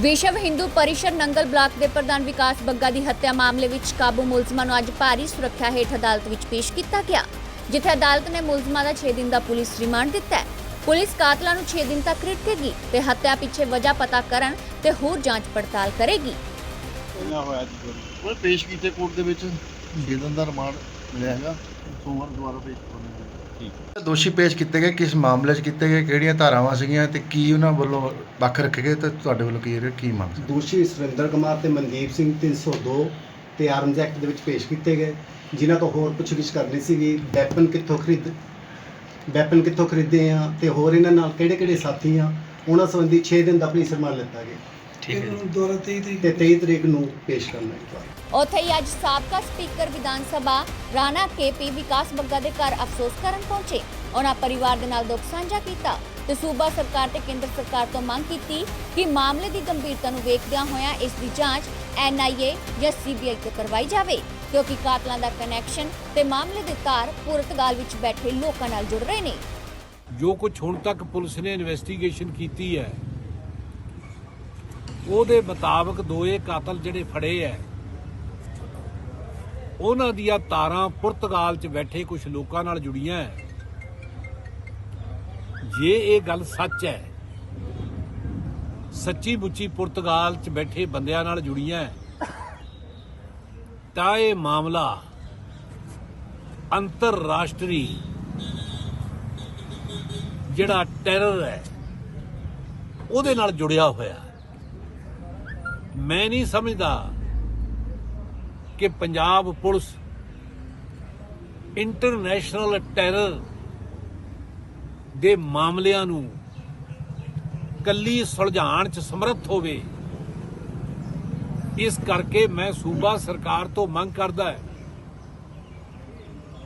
ਵਿਸ਼ਵ ਹਿੰਦੂ ਪਰਿਸ਼ਦ ਨੰਗਲ ਬਲਾਕ ਦੇ ਪ੍ਰਧਾਨ ਵਿਕਾਸ ਬੱਗਾ ਦੀ ਹੱਤਿਆ ਮਾਮਲੇ ਵਿੱਚ ਕਾਬੂ ਮੁਲਜ਼ਮਾਂ ਨੂੰ ਅੱਜ ਭਾਰੀ ਸੁਰੱਖਿਆ ਹੇਠ ਅਦਾਲਤ ਵਿੱਚ ਪੇਸ਼ ਕੀਤਾ ਗਿਆ ਜਿੱਥੇ ਅਦਾਲਤ ਨੇ ਮੁਲਜ਼ਮਾਂ ਦਾ 6 ਦਿਨ ਦਾ ਪੁਲਿਸ ਰਿਮਾਂਡ ਦਿੱਤਾ ਹੈ। ਪੁਲਿਸ ਕਾਤਲਾਂ ਨੂੰ 6 ਦਿਨ ਤੱਕ ਰਿਟਕੇਗੀ ਤੇ ਹੱਤਿਆ ਪਿੱਛੇ ਵਜ੍ਹਾ ਪਤਾ ਕਰਨ ਤੇ ਹੋਰ ਜਾਂਚ ਪੜਤਾਲ ਕਰੇਗੀ। ਇਹਨਾਂ ਹੋਇਆ ਜੀ ਚੋਰੀ ਉਹ ਪੇਸ਼ ਕੀਤੇ ਕੋਰਟ ਦੇ ਵਿੱਚ ਦਿਨ ਦਾ ਰਿਮਾਂਡ ਮਿਲਿਆ ਹੈਗਾ ਸੋਮਵਾਰ ਦੁਬਾਰਾ ਪੇਸ਼ ਕਰਨਾ ਠੀਕ ਦੋਸ਼ੀ ਪੇਸ਼ ਕੀਤੇ ਗਏ ਕਿਸ ਮਾਮਲੇ 'ਚ ਕੀਤੇ ਗਏ ਕਿਹੜੀਆਂ ਧਾਰਾਵਾਂ ਸੀਗੀਆਂ ਤੇ ਕੀ ਉਹਨਾਂ ਵੱਲੋਂ ਪੱਖ ਰੱਖੇ ਗਏ ਤੇ ਤੁਹਾਡੇ ਵੱਲੋਂ ਕੀ ਕੀ ਮੰਗ ਸੀ? ਦੋਸ਼ੀ ਸੁਰਿੰਦਰ ਕੁਮਾਰ ਤੇ ਮਨਦੀਪ ਸਿੰਘ 302 ਤੇ ਆਰਮਜ਼ ਐਕਟ ਦੇ ਵਿੱਚ ਪੇਸ਼ ਕੀਤੇ ਗਏ। ਜਿਨ੍ਹਾਂ ਤੋਂ ਹੋਰ ਪੁੱਛਗਿੱਛ ਕਰਨੀ ਸੀਗੀ ਵੈਪਨ ਕਿੱਥੋਂ ਖਰੀਦ ਵੈਪਨ ਕਿੱਥੋਂ ਖਰੀਦੇ ਆ ਤੇ ਹੋਰ ਇਹਨਾਂ ਨਾਲ ਕਿਹੜੇ ਕਿਹੜੇ ਸਾਥੀ ਆ ਉਹਨਾਂ ਸੰਬੰਧੀ 6 ਦਿਨ ਦਾ ਪੁਲਿਸ ਰਿਮਾਂਡ ਲਿੱਤਾ ਗਿਆ। ਤੇ 23 ਤਰੀਕ ਨੂੰ ਪੇਸ਼ ਕਰਨਾ ਹੈ ਦੁਬਾਰਾ ਉੱਥੇ ਹੀ ਅੱਜ ਸਾਬਕਾ ਸਪੀਕਰ ਵਿਧਾਨ ਸਭਾ ਰਾਣਾ ਕੇਪੀ ਵਿਕਾਸ ਬੱਗਾ ਦੇ ਘਰ ਅਫਸੋਸ ਕਰਨ ਪਹੁੰਚੇ। ਉਹਨਾਂ ਪਰਿਵਾਰ ਦੇ ਨਾਲ ਦੁੱਖ ਸਾਂਝਾ ਕੀਤਾ। ਤੇ ਸੂਬਾ ਸਰਕਾਰ ਤੇ ਕੇਂਦਰ ਸਰਕਾਰ ਤੋਂ ਮੰਗ ਕੀਤੀ ਕਿ ਮਾਮਲੇ ਦੀ ਗੰਭੀਰਤਾ ਨੂੰ ਵੇਖਦਿਆਂ ਹੋਇਆਂ ਇਸ ਦੀ ਜਾਂਚ ਐਨਆਈਏ ਜਾਂ ਸੀਬੀਆਈ ਤੋਂ ਕਰਵਾਈ ਜਾਵੇ ਕਿਉਂਕਿ ਕਾਤਲਾਂ ਦਾ ਕਨੈਕਸ਼ਨ ਤੇ ਮਾਮਲੇ ਦੇ ਤਾਰ ਪੁਰਤਗਾਲ ਵਿੱਚ ਬੈਠੇ ਲੋਕਾਂ ਨਾਲ ਜੁੜ ਰਹੇ ਨੇ। ਜੋ ਕੁਝ ਹੁਣ ਤੱਕ ਪੁਲਿਸ ਨੇ ਇਨਵੈਸਟੀਗੇਸ਼ਨ ਕੀਤੀ ਹੈ ਉਹਦੇ ਮੁਤਾਬਕ ਦੋਏ ਕਾਤਲ ਜਿਹੜੇ ਫੜੇ ਐ, ਉਹਨਾਂ ਦੀਆਂ ਤਾਰਾਂ ਪੁਰਤਗਾਲ 'ਚ ਬੈਠੇ ਕੁਝ ਲੋਕਾਂ ਨਾਲ ਜੁੜੀਆਂ ਹੈ ਜੇ ਇਹ ਗੱਲ ਸੱਚ ਹੈ ਸੱਚੀ ਮੁੱਚੀ ਪੁਰਤਗਾਲ 'ਚ ਬੈਠੇ ਬੰਦਿਆਂ ਨਾਲ ਜੁੜੀਆਂ ਤਾਂ ਇਹ ਮਾਮਲਾ ਅੰਤਰਰਾਸ਼ਟਰੀ ਜਿਹੜਾ ਟੈਰਰ ਹੈ ਉਹਦੇ ਨਾਲ ਜੁੜਿਆ ਹੋਇਆ ਹੈ। ਮੈਂ ਨਹੀਂ ਸਮਝਦਾ ਕਿ ਪੰਜਾਬ ਪੁਲਿਸ ਇੰਟਰਨੈਸ਼ਨਲ ਟੈਰਰ ਦੇ ਮਾਮਲਿਆਂ ਨੂੰ ਕੱਲੀ ਸੁਲਝਾਉਣ ਚ ਸਮਰੱਥ ਹੋਵੇ, ਇਸ ਕਰਕੇ ਮੈਂ ਸੂਬਾ ਸਰਕਾਰ ਤੋਂ ਮੰਗ ਕਰਦਾ ਹੈ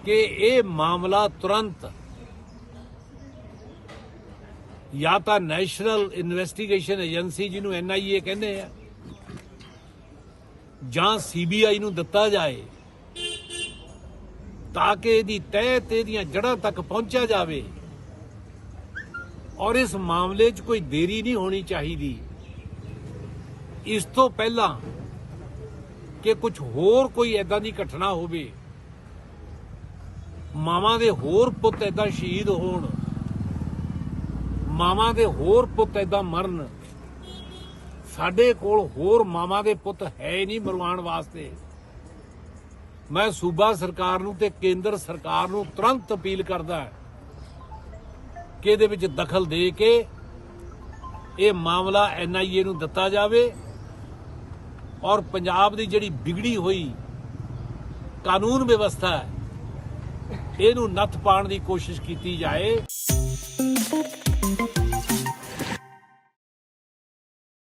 ਕਿ ਇਹ ਮਾਮਲਾ ਤੁਰੰਤ ਜਾਂ ਤਾਂ ਨੈਸ਼ਨਲ ਇਨਵੈਸਟੀਗੇਸ਼ਨ ਏਜੰਸੀ ਜਿਹਨੂੰ ਐਨਆਈਏ ਕਹਿੰਦੇ ਆ ਜਾਂ ਸੀਬੀਆਈ ਨੂੰ ਦਿੱਤਾ ਜਾਏ, ਤਾਂ ਕਿ ਇਹਦੀ ਤਹਿ ਤੇ ਇਹਦੀਆਂ ਜੜ੍ਹਾਂ ਤੱਕ ਪਹੁੰਚਿਆ ਜਾਵੇ। ਔਰ ਇਸ ਮਾਮਲੇ 'ਚ ਕੋਈ ਦੇਰੀ ਨਹੀਂ ਹੋਣੀ ਚਾਹੀਦੀ। ਇਸ ਤੋਂ ਪਹਿਲਾਂ ਕਿ ਕੁਝ ਹੋਰ ਕੋਈ ਐਦਾਂ ਦੀ ਘਟਨਾ ਹੋਵੇ, ਮਾਵਾਂ ਦੇ ਹੋਰ ਪੁੱਤ ਐਦਾਂ ਸ਼ਹੀਦ ਹੋਣ, ਮਾਵਾਂ ਦੇ ਹੋਰ ਪੁੱਤ ਐਦਾਂ ਮਰਨ ਸਾਡੇ ਕੋਲ ਹੋਰ ਮਾਵਾਂ ਦੇ ਪੁੱਤ ਹੈ ਹੀ ਨਹੀਂ ਮਰਵਾਉਣ ਵਾਸਤੇ। ਮੈਂ ਸੂਬਾ ਸਰਕਾਰ ਨੂੰ ਤੇ ਕੇਂਦਰ ਸਰਕਾਰ ਨੂੰ ਤੁਰੰਤ ਅਪੀਲ ਕਰਦਾ ਕਿ ਇਹਦੇ ਵਿੱਚ ਦਖਲ ਦੇ ਕੇ ਇਹ ਮਾਮਲਾ ਐਨਆਈਏ ਨੂੰ ਦਿੱਤਾ ਜਾਵੇ ਔਰ ਪੰਜਾਬ ਦੀ ਜਿਹੜੀ ਵਿਗੜੀ ਹੋਈ ਕਾਨੂੰਨ ਵਿਵਸਥਾ ਹੈ, ਇਹਨੂੰ ਨੱਥ ਪਾਉਣ ਦੀ ਕੋਸ਼ਿਸ਼ ਕੀਤੀ ਜਾਏ।